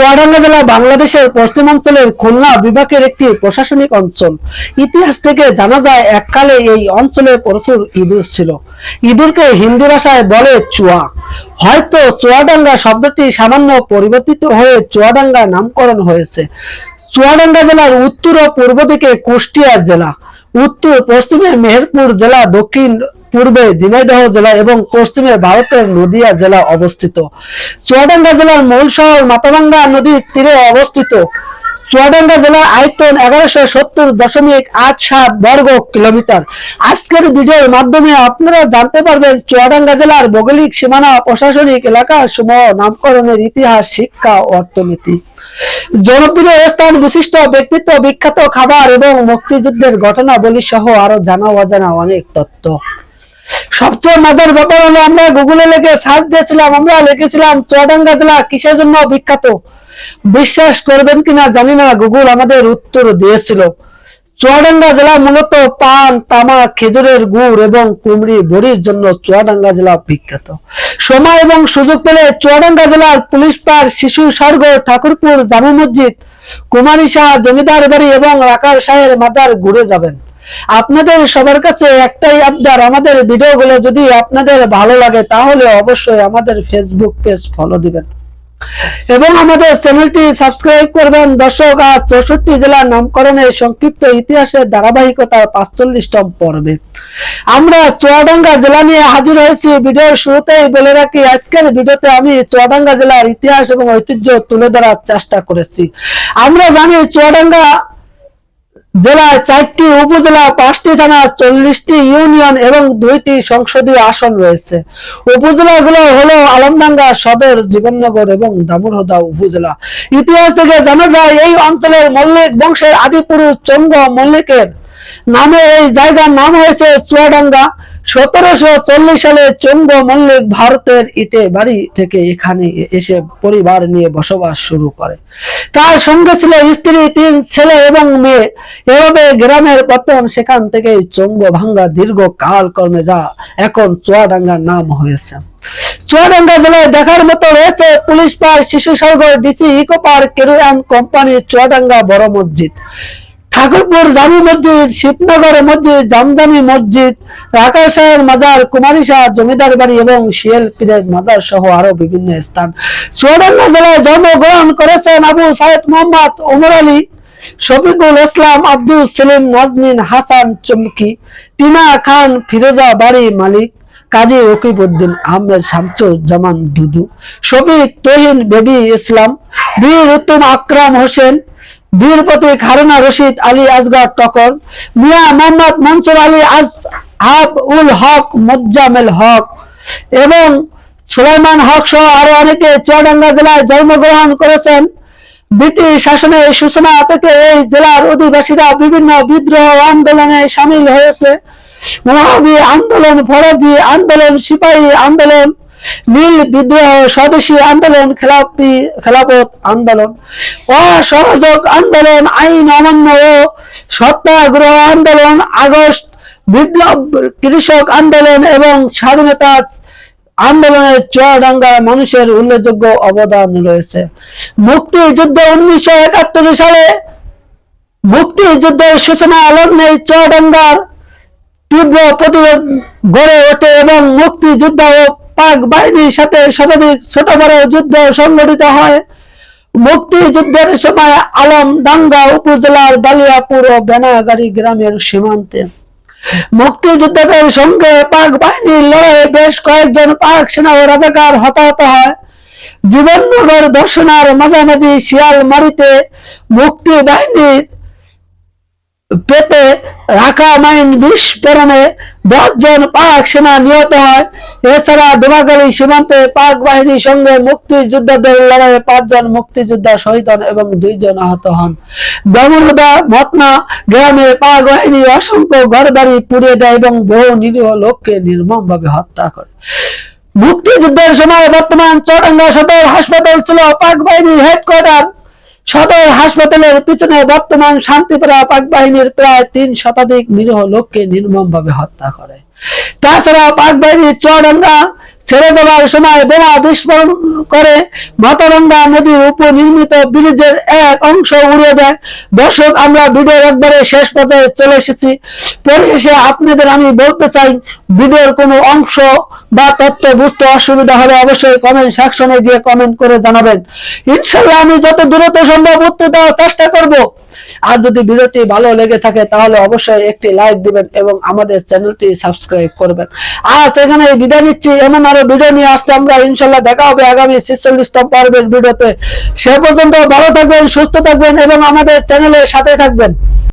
চুয়াডাঙ্গা জেলা বাংলাদেশের পশ্চিমাঞ্চলের খুলনা বিভাগের একটি প্রশাসনিক অঞ্চল। ইতিহাস থেকে জানা যায়, এককালে এই অঞ্চলে প্রচুর ইঁদুর ছিল। ইঁদুরকে হিন্দি ভাষায় বলে চুয়া। হয়তো চুয়াডাঙ্গা শব্দটি সামান্য পরিবর্তিত হয়ে চুয়াডাঙ্গা নামকরণ হয়েছে। চুয়াডাঙ্গা জেলার উত্তর ও পূর্ব দিকে কুষ্টিয়া জেলা। উত্তর পশ্চিমে মেহেরপুর জেলা, দক্ষিণ পূর্বে ঝিনাইদহ জেলা এবং পশ্চিমে ভারতের নদিয়া জেলা অবস্থিত। চুয়াডাঙ্গা জেলার মূল শহর মাথাভাঙ্গা নদীর তীরে অবস্থিত। চুয়াডাঙ্গা জেলার আয়তন এগারোশো সত্তর দশমিক আট সাত বর্গ কিলোমিটার। আজকের ভিডিওর মাধ্যমে আপনারা জানতে পারবেন চুয়াডাঙ্গা জেলার ভৌগোলিক সীমানা প্রশাসনিক এলাকা সমূহ নামকরণের ইতিহাস, শিক্ষা ও অর্থনীতি। জনপ্রিয় স্থান বিশিষ্ট ব্যক্তিত্ব, বিখ্যাত খাবার এবং মুক্তিযুদ্ধের ঘটনাবলী সহ আরও জানা অজানা অনেক তথ্য। সবচেয়ে মজার ব্যাপার হলো আমরা গুগলে লিখে সার্চ দিয়েছিলাম, আমরা লিখেছিলাম, চুয়াডাঙ্গা জেলা কিসের জন্য বিখ্যাত? বিশ্বাস করবেন কিনা জানি না গুগল আমাদের উত্তর দিয়েছিল। চুয়াডাঙ্গা জেলা মূলত পান, তামাক, খেজুরের গুড় এবং কুমড়ি বড়ির জন্য চুয়াডাঙ্গা জেলা বিখ্যাত। সময় এবং সুযোগ পেলে চুয়াডাঙ্গা জেলার পুলিশ পাড় শিশু স্বর্গ, ঠাকুরপুর, জামু মসজিদ, কুমারী শাহ, জমিদার বাড়ি এবং রাকার শাহের মাজার ঘুরে যাবেন। আপনাদের সবার কাছে একটাই আবদার, আমাদের ভিডিওগুলো যদি আপনাদের ভালো লাগে, তাহলে অবশ্যই আমাদের ফেসবুক পেজ ফলো দিবেন। এবং আমাদের চ্যানেলটি সাবস্ক্রাইব করবেন। দর্শক, আজ চৌষট্টি জেলার নামকরণের সংক্ষিপ্ত ইতিহাসের ধারাবাহিকতার পাঁচচল্লিশতম পর্বে। আমরা চুয়াডাঙ্গা জেলা নিয়ে হাজির হয়েছি। ভিডিওর শুরুতেই বলে রাখি, আজকের ভিডিওতে আমি চুয়াডাঙ্গা জেলার ইতিহাস এবং ঐতিহ্য তুলে ধরার চেষ্টা করেছি। আমরা জানি চুয়াডাঙ্গা জেলায় চারটি উপজেলা, পাঁচটি থানা, চল্লিশটি ইউনিয়ন এবং দুইটি সংসদীয় আসন রয়েছে। উপজেলাগুলো হলো আলমডাঙ্গা, সদর, জীবননগর এবং দামুরহদা উপজেলা। ইতিহাস থেকে জানা যায়, এই অঞ্চলের মল্লিক বংশের আদিপুরুষ চন্দ্র মল্লিকের নামে এই জায়গার নাম হয়েছে চুয়াডাঙ্গা। সতেরোশো চল্লিশ সালে চন্দ্র মল্লিক ভারতের ইটে বাড়ি থেকে এখানে এসে পরিবার নিয়ে বসবাস শুরু করে। তার সঙ্গে ছিল স্ত্রী, তিন ছেলে এবং মেয়ে। এভাবে গ্রামের পতন সেখান থেকে চঙ্গ ভাঙ্গা দীর্ঘ কাল কর্মে যা এখন চুয়াডাঙ্গার নাম হয়েছে। চুয়াডাঙ্গা জেলায় দেখার মতো রয়েছে police park Shishu Sagar DC, eco park, কেরুয়ান company, Chuadanga বড় মসজিদ। ঠাকুরপুর জামি মসজিদ শিবনগর মসজিদ, জামজামি মসজিদ রাকা শাহের মাজার, কুমারী শাহ, জমিদার বাড়ি এবং শিয়াল পীরের মাজার সহ আরও বিভিন্ন স্থান। চুয়াডাঙ্গা জেলায় জন্মগ্রহণ করেছেন আবু সাইদ মোহাম্মদ ওমর আলী, শফিকুল ইসলাম, আব্দুল সেলিম নাজনীন হাসান চমকি, টিনা খান, ফিরোজা বাড়ি মালিক, কাজী রকিবউদ্দিন আহমেদ শামসুজ্জামান দুদু, শফিক তহিন বেবি ইসলাম, বীর উত্তম আকরাম হোসেন বীর প্রতীক হারুনা রশিদ আলী আজগার টকর মিয়া মোহাম্মদ মনসুর আলী আজ হাব উল হক মোজ্জামেল হক এবং সুলাইমান হক সহ আরও অনেকে চুয়াডাঙ্গা জেলায় জন্মগ্রহণ করেছেন। ব্রিটিশ শাসনের সূচনা থেকে এই জেলার অধিবাসীরা বিভিন্ন বিদ্রোহ আন্দোলনে সামিল হয়েছে। মহাবী আন্দোলন ফরাজি আন্দোলন, সিপাহী আন্দোলন নীল বিদ্রোহ স্বদেশী আন্দোলন খেলাপি, খেলাপথ আন্দোলন। অসহযোগ আন্দোলন, আইন অমান্য ও সত্যাগ্রহ আন্দোলন, আগস্ট বিপ্লব কৃষক আন্দোলন এবং স্বাধীনতা আন্দোলনে চুয়াডাঙ্গা মানুষের উল্লেখযোগ্য অবদান রয়েছে। মুক্তিযুদ্ধ উনিশশো একাত্তর সালে মুক্তিযুদ্ধের সূচনা লগ্নে চুয়াডাঙ্গার তীব্র প্রতিরোধ গড়ে ওঠে এবং মুক্তিযুদ্ধ ও পাক বাহিনীর সাথে শতাধিক ছোট বড় যুদ্ধ সংগঠিত হয়। মুক্তিযুদ্ধের সময় আলমডাঙ্গা উপজেলার বালিয়াপুর ও বেনাগাড়ি গ্রামের সীমান্তে। মুক্তিযোদ্ধাদের সঙ্গে পাক বাহিনীর লড়াইয়ে বেশ কয়েকজন পাক সেনা ও রাজাকার হতাহত হয়। জীবননগর দর্শনার মাঝামাঝি শিয়ালমারিতে মুক্তি বাহিনীর পেতে রাখা মাইন বিস্ফোরণে দশ জন পাক সেনা নিহত হয়। এছাড়া দোমাগালী সীমান্তে পাক বাহিনীর সঙ্গে মুক্তিযোদ্ধাদের লড়াইয়ে পাঁচজন মুক্তিযোদ্ধা শহীদ হন এবং দুইজন আহত হন। ব্রাহ্মণদা মতনা গ্রামে পাক বাহিনী অসংখ্য ঘরবাড়ি পুড়িয়ে দেয় এবং বহু নিরীহ লোককে নির্মমভাবে হত্যা করে। মুক্তিযুদ্ধের সময় বর্তমান চৌরাঙ্গা সদর হাসপাতাল ছিল পাক বাহিনীর হেডকোয়ার্টার সদর হাসপাতালের পিছনে বর্তমান শান্তিপুরা পাক বাহিনীর প্রায় তিন শতাধিক নিরীহ লোককে নির্মমভাবে হত্যা করে। তাছাড়া পাক বাহিনীর চুয়াডাঙ্গা ছেড়ে দেওয়ার সময় বোমা বিস্ফোরণ করে মাতারঙ্গা নদীর উপর নির্মিত ব্রিজের এক অংশ উড়ে দেয়। দর্শক, আমরা ভিডিওর একবারে শেষ পর্যায়ে চলে এসেছি। পরিশেষে আপনাদের আমি বলতে চাই, ভিডিওর কোনো অংশ বা তথ্য বুঝতে অসুবিধা হলে অবশ্যই কমেন্ট সেকশনে গিয়ে কমেন্ট করে জানাবেন। ইনশাল্লাহ আমি যত দ্রুত সম্ভব উত্তর দেওয়ার চেষ্টা করব। আর যদি ভিডিওটি ভালো লেগে থাকে, তাহলে অবশ্যই একটি লাইক দিবেন এবং আমাদের চ্যানেলটি সাবস্ক্রাইব করবেন। আজ এখানে বিদায় নিচ্ছি। এমন আরও ভিডিও নিয়ে আসছে আমরা। ইনশাল্লাহ দেখা হবে আগামী ছেচল্লিশতম পর্বের ভিডিওতে সে পর্যন্ত ভালো থাকবেন, সুস্থ থাকবেন এবং আমাদের চ্যানেলের সাথে থাকবেন।